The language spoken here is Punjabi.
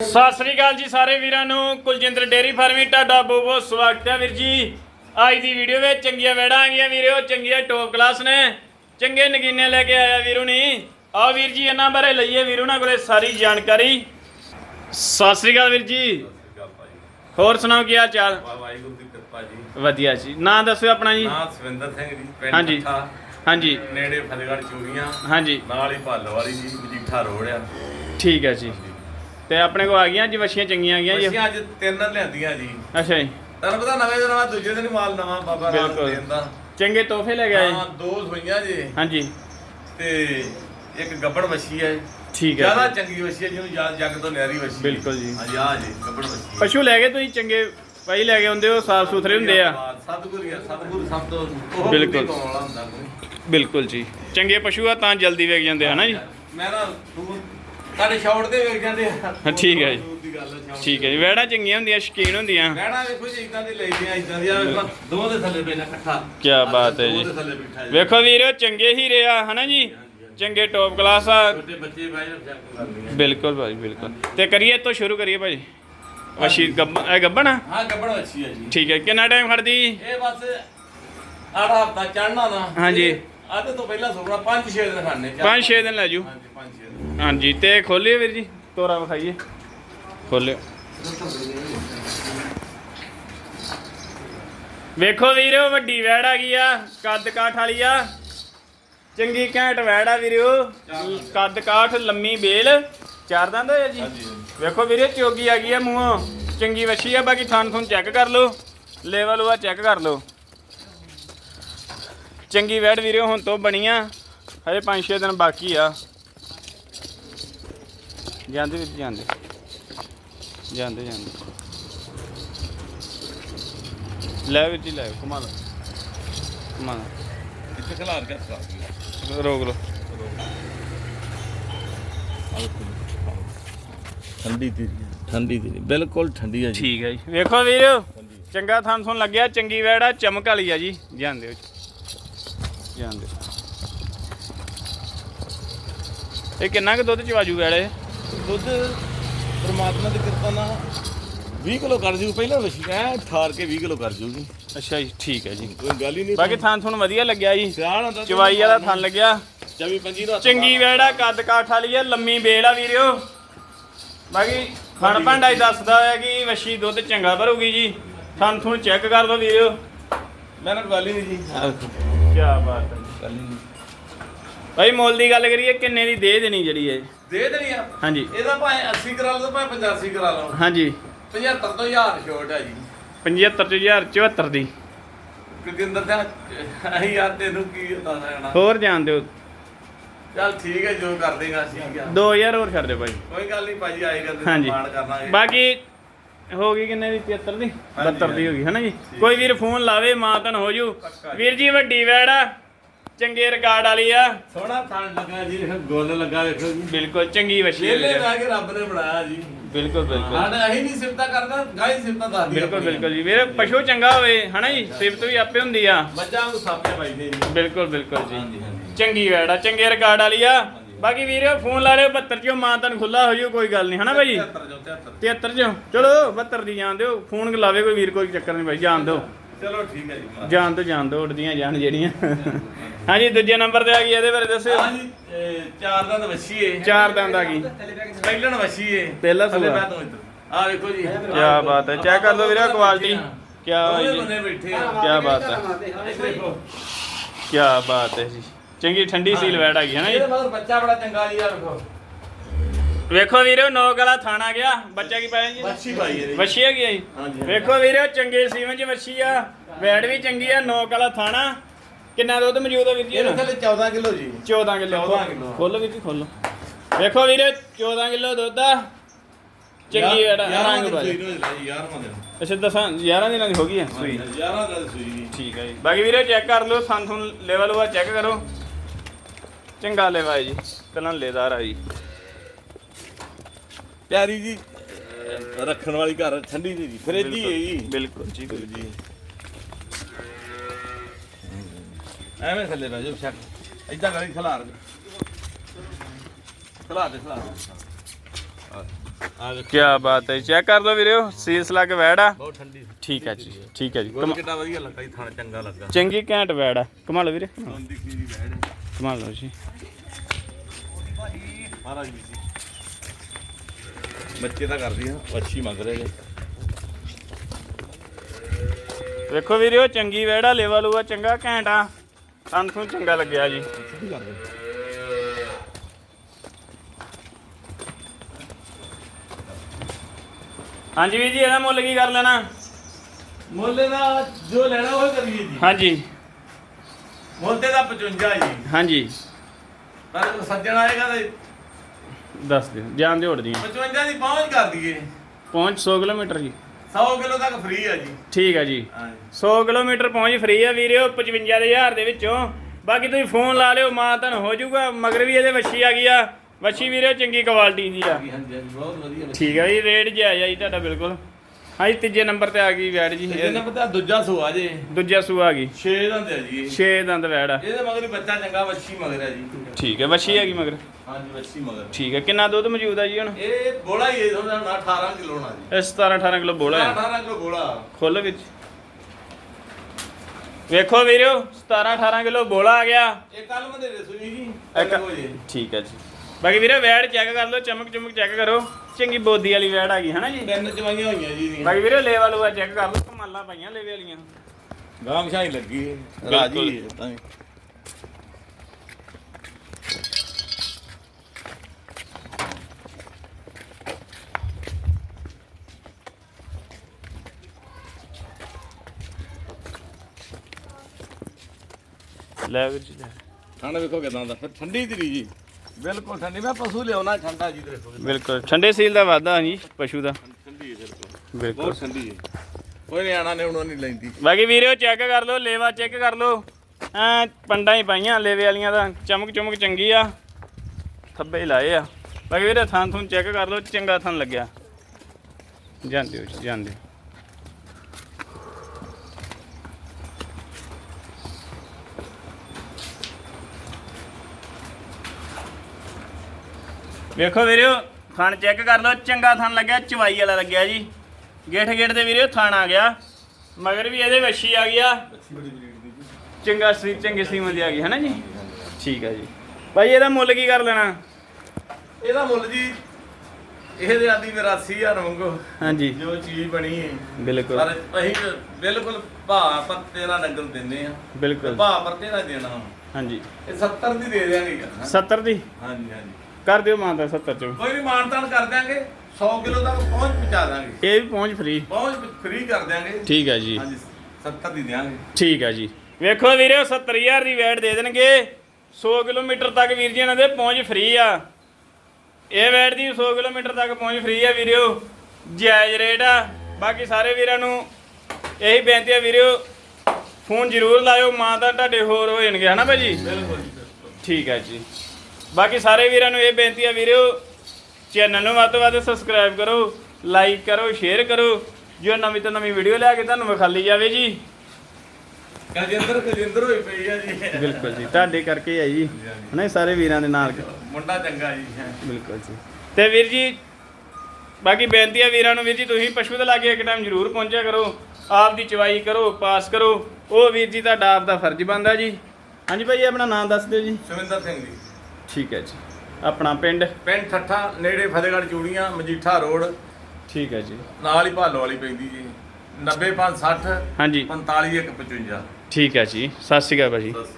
ਸਤਿ ਸ੍ਰੀ ਅਕਾਲ ਜੀ ਸਾਰੇ ਵੀਰਾਂ ਨੂੰ। ਕੁਲਜਿੰਦਰ ਡੇਰੀ ਫਾਰਮੀ ਤੁਹਾਡਾ ਬਹੁਤ ਬਹੁਤ ਸਵਾਗਤ ਹੈ ਵੀਰ ਜੀ। ਅੱਜ ਦੀ ਵੀਡੀਓ ਵਿੱਚ ਚੰਗੀਆਂ ਵੈੜਾਂ ਆ ਗਈਆਂ ਵੀਰੋ ਚੰਗੀਆਂ ਟੌਪ ਕਲਾਸ ਨੇ। ਚੰਗੇ ਨਗੀਨੇ ਲੈ ਕੇ ਆਇਆ ਵੀਰੂ ਨਹੀਂ ਆ ਵੀਰ ਜੀ ਇਹਨਾਂ ਬਾਰੇ ਲਈਏ ਵੀਰੂ ਨਾਲ ਕੋਲੇ ਸਾਰੀ ਜਾਣਕਾਰੀ। ਸਤਿ ਸ੍ਰੀ ਅਕਾਲ ਵੀਰ ਜੀ। ਹੋਰ ਸੁਣਾਓ ਕੀ ਹਾਲ ਚਾਲ? ਵਾਹਿਗੁਰੂ ਦੀ ਕਿਰਪਾ ਜੀ। ਵਧੀਆ ਜੀ। ਨਾਂ ਦੱਸਿਓ ਆਪਣਾ ਜੀ। ਨਾਮ ਸਵਿੰਦਰ ਸਿੰਘ ਜੀ ਪਿੰਡ ਹਾਂਜੀ। ਹਾਂਜੀ। ਨੇੜੇ ਫਤਿਹਗੜ੍ਹ ਚੂੜੀਆਂ। ਹਾਂਜੀ। ਨਾਲ ਹੀ ਭਾਲੋ ਵਾਲੀ ਜੀ ਮਜੀਠਾ ਰੋਡ ਆ। ਠੀਕ ਹੈ ਜੀ। ਤੇ ਆਪਣੇ ਕੋਲ ਆ ਗਈਆਂ ਜੀ ਵਛੀਆਂ ਚੰਗੀਆਂ ਆ ਗਈਆਂ ਜੀ। ਅਸੀਂ ਅੱਜ ਤਿੰਨ ਲਿਆਂਦੀਆਂ ਜੀ। ਅੱਛਾ ਜੀ। ਤੁਹਾਨੂੰ ਪਤਾ ਨਵੇਂ ਦਿਨ ਬਾਅਦ ਦੂਜੇ ਦਿਨ ਹੀ ਮਾਲ ਨਵਾਂ ਬਾਬਾ ਰਾਮ ਬਿਲਕੁਲ। ਦੇਂਦਾ ਚੰਗੇ ਤੋਹਫੇ ਲੈ ਕੇ ਆਏ। ਹਾਂ ਦੋ ਸੋਈਆਂ ਜੀ। ਹਾਂਜੀ। ਤੇ ਇੱਕ ਗੱਬੜ ਵਛੀ ਹੈ। ਠੀਕ ਹੈ ਜ਼ਿਆਦਾ। ਚੰਗੀ ਵਛੀ ਹੈ ਜਿਹਨੂੰ ਯਾਦ ਜੱਗ ਤੋਂ ਨਿਆਰੀ ਵਛੀ ਬਿਲਕੁਲ ਜੀ। ਹਾਂਜੀ ਆ ਜੀ ਗੱਬੜ ਵਛੀ ਪਸ਼ੂ ਲੈ ਕੇ ਤੁਸੀਂ ਚੰਗੇ ਭਾਈ ਲੈ ਕੇ ਆਉਂਦੇ ਹੋ ਸਾਫ਼ ਸੁਥਰੇ ਹੁੰਦੇ ਆ। ਸਤਿਗੁਰੂ ਹੀ ਆ ਸਤਿਗੁਰੂ ਸਭ ਤੋਂ ਉਹ ਬਿਲਕੁਲ। ਹੁੰਦਾ ਕੋਈ। ਬਿਲਕੁਲ ਜੀ। ਚੰਗੇ ਪਸ਼ੂ ਆ ਤਾਂ ਜਲਦੀ ਵੇਚ ਜਾਂਦੇ ਆ ਹਨਾ ਜੀ? ਮੈਂ ਨਾ ਦੂਰ ਤੁਹਾਡੇ ਸ਼ਾਟ ਤੇ ਵੇਖ ਜਾਂਦੇ ਆ। ਹਾਂ, ਠੀਕ ਹੈ ਜੀ। ਦੂਰ ਦੀ ਗੱਲ ਆ ਸ਼ਾਟ ਠੀਕ ਹੈ ਜੀ ਵੈੜਾਂ ਚੰਗੀਆਂ ਹੁੰਦੀਆਂ ਸ਼ਕੀਨ ਹੁੰਦੀਆਂ। ਕਹਿਣਾ ਵੇਖੋ ਜੀ ਇਦਾਂ ਦੇ ਲਈਆਂ ਇਦਾਂ ਦੀਆਂ। ਵੇਖੋ ਦੋ ਦੇ ਥੱਲੇ ਪੈਣਾ ਇਕੱਠਾ। ਕੀ ਬਾਤ ਹੈ ਦੋ ਜੀ। ਦੇ ਥੱਲੇ ਬਿਠਾ ਜੀ। ਵੇਖੋ ਵੀਰੋ ਚੰਗੇ ਹੀ ਰਿਹਾ ਹਨਾ ਜੀ? ਚੰਗੇ ਟੌਪ ਕਲਾਸ ਆ। ਛੋਟੇ ਬੱਚੇ ਚੈੱਕ ਕਰਦੀਆਂ ਬਿਲਕੁਲ ਭਾਈ ਬਿਲਕੁਲ। ਤੇ ਕਰੀਏ ਤੋਂ ਸ਼ੁਰੂ ਕਰੀਏ ਭਾਈ। ਵਸ਼ੀ ਗੱਬ ਇਹ ਗੱਬਣ ਆ? ਹਾਂ ਗੱਬੜ ਅੱਛੀ ਹੈ ਜੀ। ਠੀਕ ਹੈ ਕਿੰਨਾ ਟਾਈਮ ਖੜਦੀ? ਇਹ ਬਸ ਆੜਾ ਹਫਤਾ ਚੜਨਾ ਨਾ। ਹਾਂਜੀ। ਆਦੇ ਤੋਂ ਪਹਿਲਾਂ ਸੋਣਾ 5-6 ਦਿਨ ਖਾਣੇ 5-6 ਦਿਨ ਲੈ ਜੂ ਹਾਂਜੀ 5-6 ਦਿਨ। ਹਾਂਜੀ ਤੇ ਖੋਲਿਓ ਵੀਰ ਜੀ ਤੋਰਾ ਵਿਖਾਈਏ। ਖੋਲਿਓ। ਵੇਖੋ ਵੀਰੋ ਵੱਡੀ ਵੈੜ ਆ ਗਈ ਆ ਕੱਦ ਕਾਠ ਵਾਲੀ ਆ। ਚੰਗੀ ਘੈਂਟ ਵੈੜ ਆ ਵੀਰੋ। ਕੱਦ ਕਾਠ ਲੰਮੀ ਬੇਲ ਚਾਰ ਦੰਦ ਹੋਇਆ ਜੀ। ਵੇਖੋ ਵੀਰੇ ਚੋਗੀ ਆ ਗਈ ਆ ਮੂੰਹੋਂ। ਚੰਗੀ ਵੱਛੀ ਆ ਬਾਕੀ ਥਣ ਥਣ ਚੈੱਕ ਕਰ ਲਓ। ਲੈਵਲ ਉਹ ਚੈੱਕ ਕਰ ਲਓ। ਚੰਗੀ ਵੈੜ ਵੀਰੇ ਹੁਣ ਤੋਂ ਬਣੀਆਂ। ਹਜੇ 5-6 ਦਿਨ ਬਾਕੀ ਆ। ਜਾਂਦੇ ਵੀਰ ਜਾਂਦੇ। ਜਾਂਦੇ ਜਾਂਦੇ। ਲੈ ਵੀਰ ਜੀ ਲੈ ਘੁਮਾ ਲਓ। ਇੱਥੇ ਖਲਾਰ ਕੇ ਖਲਾਰ ਰੋਕ ਲਓ। ਠੰਡੀ ਤੇਰੀ ਠੰਡੀ ਤੇਰੀ ਬਿਲਕੁਲ ਠੰਡੀ ਹੈ ਠੀਕ ਹੈ ਜੀ। ਵੇਖੋ ਵੀਰ ਚੰਗਾ ਥਣ ਥਣ ਲੱਗਿਆ ਚੰਗੀ ਵੈੜ ਚਮਕ ਵਾਲੀ ਆ ਜੀ। ਜਾਂਦੇ ਹੋ ਜੀ। ਜਾਂਦੇ। ਇਹ ਕਿੰਨਾ ਕੁ ਦੁੱਧ ਚਵਾਜੂ ਵੈੜੇ ਦੁੱਧ ਪਰਮਾਤਮਾ ਦੀ ਕਿਰਪਾ ਨਾਲ। 20 ਕਿਲੋ ਕਰ ਜੂ ਪਹਿਲਾਂ ਵਸ਼ੀ ਐ ਠਾਰ ਕੇ 20 ਕਿਲੋ ਕਰ ਜੂਗੀ ਅੱਛਾ ਜੀ ਠੀਕ ਹੈ ਜੀ। ਕੋਈ ਗੱਲ ਹੀ ਨਹੀਂ ਬਾਕੀ ਥਣ ਥਣ ਵਧੀਆ ਲੱਗਿਆ ਜੀ। ਸਿਆਲ ਚਵਾਈ ਵਾਲਾ ਥਣ ਲੱਗਿਆ। 24 25 ਦਾ ਚੰਗੀ ਵੈੜ ਕੱਦ ਕਾਠ ਵਾਲੀ ਆ ਲੰਮੀ ਬੇਲ ਆ ਵੀਰਿਓ। ਬਾਕੀ ਖਾਣ ਭਾਂਡਾ ਹੀ ਦੱਸਦਾ ਹੋਇਆ ਕਿ ਵਸ਼ੀ ਦੁੱਧ ਚੰਗਾ ਭਰੂਗੀ ਜੀ। ਥਣ ਥਣ ਚੈੱਕ ਕਰ ਲਓ ਵੀਰਿਓ। ਮੈਂ ਨਾ ਗੱਲ ਹੀ ਨਹੀਂ ਜੀ। ਕੀ ਬਾਤ ਹੈ। ਗੱਲ ਹੀ ਨਹੀਂ। ਭਾਈ ਮੁੱਲ ਦੀ ਗੱਲ ਕਰੀਏ ਕਿੰਨੇ ਦੀ ਦੇ ਦੇਣੀ ਜਿਹੜੀ ਹੈ ਦੇ ਦੇਣੀ ਆ। ਹਾਂਜੀ। ਇਹਦਾ ਭਾਵੇਂ 80 ਕਰਾ ਲਓ ਭਾਵੇਂ 85 ਕਰਾ ਲਓ। ਹਾਂਜੀ। 75 ਤੋਂ 1000 ਛੋਟ ਹੈ ਜੀ। 75074 ਦੀ। ਕਿੰਦਰ ਦਾ ਅਸੀਂ ਯਾਰ ਤੈਨੂੰ ਕੀ ਦੱਸ ਸਕਣਾ ਹੋਰ ਜਾਣ ਦਿਓ। ਚੱਲ ਠੀਕ ਹੈ ਜੋ ਕਰ ਦੇਗਾ ਠੀਕ ਆ। 2000 ਹੋਰ ਛੱਡ ਦਿਓ ਭਾਈ। ਕੋਈ ਗੱਲ ਨਹੀਂ ਭਾਜੀ ਆਏ ਕਰਦੇ ਹਾਂਜੀ। ਮਾਣ ਕਰਨਾਗੇ। ਬਾਕੀ ਹੋ ਗਈ ਕਿੰਨੇ ਦੀ? 73 ਦੀ? 72 ਦੀ ਹੋ ਗਈ ਹੈ ਨਾ ਜੀ? ਕੋਈ ਵੀਰ ਫੋਨ ਲਾਵੇ ਮਾਂ ਤਨ ਹੋ ਜੀ। ਵੀਰ ਜੀ ਵੱਡੀ ਵੈੜ ਆ। ਚੰਗੇ ਰਿਕਾਰਡ ਵਾਲੀ ਆ। ਸੋਹਣਾ ਥਣ ਲੱਗਾ ਜੀ ਗੋਲ ਲੱਗਾ ਵੇਖੋ ਜੀ। ਬਿਲਕੁਲ ਚੰਗੀ ਵਛੀ ਵੇਲੇ ਹੈ ਬਹਿ ਕੇ ਰੱਬ ਨੇ ਬਣਾਇਆ ਜੀ। ਬਿਲਕੁਲ ਬਿਲਕੁਲ। ਸਾਡੇ ਅਸੀਂ ਨਹੀਂ ਸਿਫਤਾਂ ਕਰਦਾ ਗਾਈ ਸਿਫਤਾਂ ਦੱਸਦੀ ਬਿਲਕੁਲ ਬਿਲਕੁਲ ਜੀ। ਵੀਰ ਪਸ਼ੂ ਚੰਗਾ ਹੋਵੇ ਹਨਾ ਜੀ? ਸਿਫਤ ਵੀ ਆਪੇ ਹੁੰਦੀ ਆ। ਬੱਚਾ ਨੂੰ ਸਾਪਿਆ ਵੱਜਦੇ ਜੀ। ਬਿਲਕੁਲ ਬਿਲਕੁਲ ਜੀ। ਚੰਗੀ ਵੈੜ ਆ ਚੰਗੇ ਰਿਕਾਰਡ ਵਾਲੀ ਆ। ਬਾਕੀ ਵੀਰੇ ਫੋਨ ਲਾ ਲਿਓ 72 ਚੋਂ ਮਾਂ ਤਨ ਖੁੱਲਾ ਹੋ ਜੂ ਕੋਈ ਗੱਲ ਨਹੀਂ ਹਨਾ ਭਾਈ 73 ਜੋ 73 73 ਚੋਂ। ਚਲੋ 72 ਦੀ ਜਾਣ ਦਿਓ। ਫੋਨ ਲਾਵੇ ਕੋਈ ਵੀਰ ਕੋਈ ਚੱਕਰ ਨਹੀਂ ਭਾਈ ਜਾਣ ਦਿਓ। ਚਲੋ ਠੀਕ ਹੈ ਜੀ। ਜਾਣ ਤੋਂ ਜਾਣ ਦੋ ਉੱਡਦੀਆਂ ਜਾਣ ਜਿਹੜੀਆਂ। ਹਾਂਜੀ ਦੂਜੇ ਨੰਬਰ ਤੇ ਆ ਗਈ ਇਹਦੇ ਬਾਰੇ ਦੱਸਿਓ। ਹਾਂਜੀ ਇਹ ਚਾਰ ਦੰਦ ਵੱਛੀ ਏ ਚਾਰ ਦੰਦ ਆ ਗਈ। ਪਹਿਲਣ ਵੱਛੀ ਏ ਪਹਿਲਾ ਸੂਆ। ਬਹਿ ਤੂੰ ਇੱਧਰ। ਆ ਵੇਖੋ ਜੀ। ਕੀ ਬਾਤ ਹੈ। ਚੈੱਕ ਕਰ ਲਓ ਵੀਰੇ ਕੁਆਲਿਟੀ ਕੀ ਦੋਵੇਂ ਜੀ ਬੰਦੇ ਬੈਠੇ ਆ। ਕੀ ਬਾਤ ਹੈ। ਦੇਖੋ। ਕੀ ਬਾਤ ਹੈ ਜੀ। ਚੰਗੀ ਠੰਡੀ ਸੀਲ ਵੈੜ ਆ ਗਈ ਹੈ ਨਾ ਇਹਦੇ ਜੀ ਮਗਰ ਬੱਚਾ ਬੜਾ ਚੰਗਾ ਜੀ ਆ ਵੇਖੋ ਵੇਖੋ ਵੀਰੇ ਨੌ ਗਲਾ ਥਾਣਾ ਗਿਆ। ਬੱਚਾ ਕੀ ਪਾਇਆ ਜੀ? ਵੱਛੀ ਪਾਈ ਇਹਦੀ ਵੱਛੀ ਹੈਗੀ ਆ ਜੀ? ਹਾਂਜੀ। ਵੇਖੋ ਵੀਰੇ ਚੰਗੇ ਸੀਵਨ ਚ ਵੱਛੀ ਆ। ਵੈੜ ਵੀ ਚੰਗੀ ਆ ਨੌ ਗਲਾ ਥਾਣਾ। ਕਿੰਨਾ ਦੁੱਧ ਮੌਜੂਦ ਆ ਵੀਰ ਜੀ? ਇਹਦੇ ਇਹਦਾ? ਥੱਲੇ 14 ਕਿਲੋ ਜੀ। 14 ਕਿਲੋ। 14 ਕਿੱਲੋ। ਖੋਲੋ ਵੀਰ ਜੀ ਖੋਲੋ। ਵੇਖੋ ਵੀਰੇ 14 ਕਿਲੋ ਦੁੱਧ ਆ। ਚੰਗੀ ਵੈੜ ਆ ਯਾਰਾਂ ਰੰਗ ਦੀ ਸੂਈ ਨੂੰ ਯਾਰ ਅੱਛਾ ਦਸਾਂ 11 ਦਿਨਾਂ ਦੀ ਹੋ ਗਈ ਹੈ ਸੂਈ? ਯਾਰਾਂ ਦਾ ਸੂਈ ਜੀ। ਠੀਕ ਹੈ ਜੀ। ਬਾਕੀ ਵੀਰੇ ਚੈੱਕ ਕਰ ਲਓ ਸੰਥੂਨ ਲੈਵਲ ਉਹ ਚੈੱਕ ਕਰੋ। ਚੰਗਾ ਲੈਵਾ ਹੈ ਜੀ। ਪਹਿਲਾਂ ਲੇਦਾਰ ਆ ਜੀ। ਪਿਆਰੀ ਜੀ। ਅਹ ਰੱਖਣ ਵਾਲੀ ਘਰ ਠੰਡੀ ਦੀ ਜੀ ਫ੍ਰਿਜ ਹੀ ਜੀ। ਬਿਲਕੁਲ। ਜੀ ਬਿਲਕੁਲ। ਜੀ। ਐਵੇਂ ਥੱਲੇ ਬਹਿ ਜਾਓ ਸ਼ੱਕ। ਇਦਾਂ ਕਰੀ ਖਲਾਰ। ਦੇ ਖਲਾਰ ਦੇ। ਖਲਾਰ। ਆ ਕੀ ਬਾਤ ਹੈ ਚੈੱਕ ਕਰ ਲਓ ਵੀਰਿਓ ਸੀਸ ਲੱਗ ਵੈੜ ਬਹੁਤ ਠੰਡੀ ਠੀਕ ਹੈ ਜੀ। ਠੀਕ ਹੈ ਜੀ। ਗੋਲ ਕਿੱਡਾ ਵਧੀਆ ਲੱਗਾ ਜੀ ਥਾਣਾ ਚੰਗਾ ਲੱਗਾ। ਚੰਗੀ ਘੈਂਟ ਵੈੜ ਕਮਾ ਲਓ ਵੀਰੇ। ਖੀਰੀ ਕਮਾ ਲਓ ਜੀ। ਮਹਾਰਾਜ ਜੀ। ਬੱਚੇ ਤਾਂ ਕਰਦੀ ਆ ਅੱਛੀ ਮੰਗ ਰਹੇ ਨੇ। ਵੇਖੋ ਵੀਰਿਓ ਚੰਗੀ ਵੈੜ ਆ ਲੇਵਾ ਲੂਆ ਚੰਗਾ ਘੈਂਟ ਆ। ਸੰਤ ਨੂੰ ਚੰਗਾ ਲੱਗਿਆ ਜੀ। ਕੀ ਕਰਦੇ ਹਾਂਜੀ ਵੀਰ ਜੀ ਇਹਦਾ ਮੁੱਲ ਕੀ ਕਰ ਲੈਣਾ? ਮੁੱਲ ਦਾ ਜੋ ਲੈਣਾ ਉਹ ਕਰੀਏ ਜੀ। ਹਾਂਜੀ। ਮੁੱਲ ਤੇ ਦਾ 55 ਜੀ। ਹਾਂਜੀ। ਪਰ ਸੱਜਣ ਆਏਗਾ ਤੇ ਦੱਸ ਦਿਓ ਜਾਣ ਦਿਓ ਦੀਆਂ 55 ਦੀ ਪਹੁੰਚ ਕਰ ਦਈਏ। ਪਹੁੰਚ 100 ਕਿਲੋਮੀਟਰ ਜੀ। 100 ਕਿਲੋ ਤੱਕ ਫ੍ਰੀ ਆ ਜੀ। ਠੀਕ ਹੈ ਜੀ। ਹਾਂਜੀ 100 ਕਿਲੋਮੀਟਰ ਪਹੁੰਚ ਫ੍ਰੀ ਆ ਵੀਰਿਓ 55000 ਦੇ ਵਿੱਚੋਂ। ਬਾਕੀ ਤੁਸੀਂ ਫੋਨ ਲਾ ਲਿਓ ਮਾਂ ਤੁਹਾਨੂੰ ਹੋ ਜਾਊਗਾ ਮਗਰ ਵੀ ਇਹਦੇ ਵੱਛੀ ਆ ਗਈ ਆ। ਵੱਛੀ ਵੀਰਿਓ ਚੰਗੀ ਕੁਆਲਿਟੀ ਦੀ ਆ। ਹਾਂਜੀ ਹਾਂਜੀ ਬਹੁਤ ਵਧੀਆ ਠੀਕ ਹੈ ਜੀ ਰੇਟ ਆ ਜੀ ਤੁਹਾਡਾ ਬਿਲਕੁਲ। ਹਾਂਜੀ ਤੀਜੇ ਨੰਬਰ ਤੇ ਆ ਗਈ ਵੈੜ ਜੀ। ਇਹਨੇ ਪਤਾ ਦੂਜਾ ਸੂਆ ਜੇ। ਦੂਜਾ ਸੂ ਆ ਗਈ। 6 ਦੰਦ ਹੈ ਜੀ ਇਹ। 6 ਦੰਦ ਵੈੜ ਆ। ਇਹਦੇ ਮਗਰ ਹੀ ਬੱਚਾ ਚੰਗਾ ਵੱਛੀ ਮਗਰ ਹੈ ਜੀ। ਠੀਕ ਹੈ ਵੱਛੀ ਆ ਗਈ ਮਗਰ? ਹਾਂਜੀ ਵੱਛੀ ਮਗਰ। ਠੀਕ ਹੈ ਕਿੰਨਾ ਦੁੱਧ ਮੌਜੂਦ ਆ ਜੀ ਹੁਣ? ਇਹ ਬੋਲਾ ਹੀ ਨਾ 18 ਕਿਲੋ ਨਾ ਜੀ। ਇਹ 17 18 ਕਿਲੋ ਬੋਲਾ ਹੈ। 18 ਕਿਲੋ ਬੋਲਾ। ਖੁੱਲ ਵਿੱਚ। ਵੇਖੋ ਵੀਰਿਓ 17 18 ਕਿਲੋ ਬੋਲਾ ਆ ਗਿਆ। ਇਹ ਕੱਲ ਮਦੇ ਰਸੂਈ ਜੀ। ਇੱਕ- ਕੱਲ੍ਹ ਹੋਏ। ਠੀਕ ਹੈ ਜੀ। ਬਾਕੀ ਵੀਰੇ ਵੈੜ ਚੈੱਕ ਕਰ ਲਓ ਚਮਕ ਚਮਕ ਚੈੱਕ ਕਰੋ ਚੰਗੀ ਬੋਦੀ ਵਾਲੀ ਵੈੜ ਆ ਗਈ ਹਨਾ ਜੀ ਤਿੰਨ ਚਵਾਈਆਂ ਹੋਈਆਂ ਜੀ ਇਹਦੀਆਂ ਬਾਕੀ ਵੀਰੇ ਲੇਵਾ ਲੂਆ ਚੈੱਕ ਕਰ ਲਓ ਕਮਾਲਾਂ ਪਾਈਆਂ ਲੇਵੇ ਵਾਲੀਆਂ ਗਾਂ ਮਸ਼ਾਈ ਲੱਗੀ ਹੈ ਬਿਲਕੁਲ। ਰਾਜੀ ਹੈ ਤਾਂ ਵੀ। ਲੈ ਵੀਰ ਜੀ ਲੈ। ਠੰਡ ਵੇਖੋ ਕਿਦਾਂ ਦਾ ਫਿਰ ਠੰਡੀ ਤੇਰੀ ਜੀ ਬਿਲਕੁਲ ਠੰਡੀ। ਮੈਂ ਪਸ਼ੂ ਲਿਆਉਣਾ ਠੰਡਾ ਜੀ ਦੇਖੋ ਬਿਲਕੁਲ। ਠੰਡੇ ਸੀਲ ਦਾ ਵਾਧਾ ਜੀ ਪਸ਼ੂ ਦਾ। ਠੰਡੀ ਹੈ ਬਿਲਕੁਲ ਬਿਲਕੁਲ। ਬਹੁਤ ਠੰਡੀ ਹੈ। ਕੋਈ ਨਿਆਣਾ ਨੇ ਉਹਨੂੰ ਨਹੀਂ ਲੈਂਦੀ। ਬਾਕੀ ਵੀਰਿਓ ਚੈੱਕ ਕਰ ਲਓ ਲੇਵਾ ਚੈੱਕ ਕਰ ਲਓ। ਐ ਪੰਡਾਂ ਹੀ ਪਾਈਆਂ ਲੇਵੇ ਵਾਲੀਆਂ ਦਾ ਚਮਕ ਚਮਕ ਚੰਗੀ ਆ। ਥੱਬੇ ਲਾਏ ਆ। ਬਾਕੀ ਵੀਰੇ ਥਾਂ ਥੂੰ ਚੈੱਕ ਕਰ ਲਓ ਚੰਗਾ ਥਾਂ ਲੱਗਿਆ। ਜਾਂਦੇ ਹੋ ਜਾਂਦੇ ਵੇਖੋ ਵੀਰਿਓ ਥਣ ਚੈੱਕ ਕਰ ਲਓ ਚੰਗਾ ਥਣ ਲੱਗਿਆ ਚਵਾਈ ਵਾਲਾ ਲੱਗਿਆ ਜੀ। ਗੇਠ ਗੇਠ ਦੇ ਵੀਰਿਓ ਥਣ ਆ ਗਿਆ। ਮਗਰ ਵੀ ਇਹਦੇ ਵੱਛੀ ਆ ਗਿਆ ਚੰਗਾ ਸੀ ਚੰਗੇ ਸੀਮਾ ਦੀ ਆ ਗਈ ਹੈ ਨਾ ਜੀ? ਠੀਕ ਆ ਜੀ। ਭਾਈ ਇਹਦਾ ਮੁੱਲ ਕੀ ਕਰ ਲੈਣਾ? ਇਹਦਾ ਮੁੱਲ ਜੀ ਇਹਦੇ ਆਦੀ ਮੇਰਾ 80000 ਮੰਗੋ ਹਾਂਜੀ। ਜੋ ਚੀਜ਼ ਬਣੀ ਹੈ। ਬਿਲਕੁਲ। ਪਰ ਅਸੀਂ ਬਿਲਕੁਲ ਭਾਅ ਪੱਤੇ ਨਾਲ ਡੰਗਰ ਦਿੰਦੇ ਆ ਬਿਲਕੁਲ। ਭਾਅ ਪੱਤੇ ਨਾਲ ਦੇਣਾ ਹਾਂਜੀ। ਇਹ 70 ਦੀ ਦੇ ਦਿਆਂਗੇ ਯਾਰ 70 ਦੀ? ਹਾਂਜੀ ਹਾਂਜੀ। ਕਰ ਦਿਓ ਮਾਂ ਦਾ 70 ਚੋਂ। ਕੋਈ ਵੀ ਮਾਨਤਾਨ ਕਰ ਦਿਆਂਗੇ 100 ਕਿਲੋ ਤੱਕ ਪਹੁੰਚ ਪਹੁੰਚਾ ਦਾਂਗੇ ਇਹ ਵੀ ਪਹੁੰਚ ਫ੍ਰੀ ਪਹੁੰਚ ਫ੍ਰੀ ਕਰ ਦਿਆਂਗੇ। ਠੀਕ ਹੈ ਜੀ। ਹਾਂਜੀ 70 ਦੀ ਦਿਆਂਗੇ। ਠੀਕ ਹੈ ਜੀ। ਵੇਖੋ ਵੀਰਿਓ 70000 ਦੀ ਵੈਟ ਦੇ ਦੇਣਗੇ। 100 ਕਿਲੋਮੀਟਰ ਤੱਕ ਵੀਰ ਜੀ ਇਹਨਾਂ ਦੇ ਪਹੁੰਚ ਫ੍ਰੀ ਆ। ਇਹ ਵੈਟ ਦੀ 100 ਕਿਲੋਮੀਟਰ ਤੱਕ ਪਹੁੰਚ ਫ੍ਰੀ ਆ ਵੀਰਿਓ ਜਾਇਜ਼ ਰੇਟ ਆ। ਬਾਕੀ ਸਾਰੇ ਵੀਰਾਂ ਨੂੰ ਇਹੀ ਬੇਨਤੀ ਆ ਵੀਰਿਓ ਫੋਨ ਜ਼ਰੂਰ ਲਾਇਓ ਮਾਂ ਤਾਂ ਤੁਹਾਡੇ ਹੋਰ ਹੋ ਜਾਣਗੇ ਹਨਾ ਭਾਜੀ? ਬਿਲਕੁਲ ਠੀਕ ਹੈ ਜੀ। ਬਾਕੀ ਸਾਰੇ ਵੀਰਾਂ ਨੂੰ ਇਹ ਬੇਨਤੀ ਆ ਵੀਰਿਓ ਚੈਨਲ ਨੂੰ ਵੱਧ ਤੋਂ ਵੱਧ ਸਬਸਕ੍ਰਾਈਬ ਕਰੋ ਲਾਈਕ ਕਰੋ ਸ਼ੇਅਰ ਕਰੋ। ਜੋ ਨਵੀਂ ਤੋਂ ਨਵੀਂ ਵੀਡੀਓ ਲੈ ਕੇ ਤੁਹਾਨੂੰ ਵਿਖਾਲੀ ਜਾਵੇ ਜੀ। ਕਜਿੰਦਰ ਕਜਿੰਦਰ ਹੋਈ ਪਈ ਆ ਜੀ। ਬਿਲਕੁਲ ਜੀ ਤੁਹਾਡੇ ਕਰਕੇ ਆ ਜੀ। ਹਨਾ ਇਹ ਸਾਰੇ ਵੀਰਾਂ ਦੇ ਨਾਲ। ਮੁੰਡਾ ਚੰਗਾ ਜੀ। ਬਿਲਕੁਲ ਜੀ। ਤੇ ਵੀਰ ਜੀ ਬਾਕੀ ਬੇਨਤੀ ਆ ਵੀਰਾਂ ਨੂੰ ਵੀਰ ਜੀ ਤੁਸੀਂ ਪਸ਼ੂ ਦੇ ਲਾਗੇ ਇੱਕ ਟਾਈਮ ਜ਼ਰੂਰ ਪਹੁੰਚਿਆ ਕਰੋ। ਆਪ ਦੀ ਚਵਾਈ ਕਰੋ ਪਾਸ ਕਰੋ। ਉਹ ਵੀਰ ਜੀ ਤੁਹਾਡਾ ਆਪ ਦਾ ਫਰਜ਼ ਬਣਦਾ ਜੀ। ਹਾਂਜੀ ਭਾਈ ਆਪਣਾ ਨਾਮ ਦੱਸ ਦਿਓ ਜੀ। ਸੁਵਿੰਦਰ ਸਿੰਘ ਜੀ। ਠੀਕ ਹੈ ਜੀ। ਆਪਣਾ ਪਿੰਡ? ਪਿੰਡ ਠੱਠਾ ਨੇੜੇ ਫਤਿਹਗੜ੍ਹ ਚੂੜੀਆਂ ਮਜੀਠਾ ਰੋਡ। ਠੀਕ ਹੈ ਜੀ। ਨਾਲ ਹੀ ਭਾਲੋ ਵਾਲੀ ਪੈਂਦੀ ਜੀ। 90560 ਹਾਂਜੀ। 45155 ਠੀਕ ਹੈ ਜੀ। ਸਤਿ ਸ਼੍ਰੀ ਅਕਾਲ ਭਾਜੀ। ਦੱਸ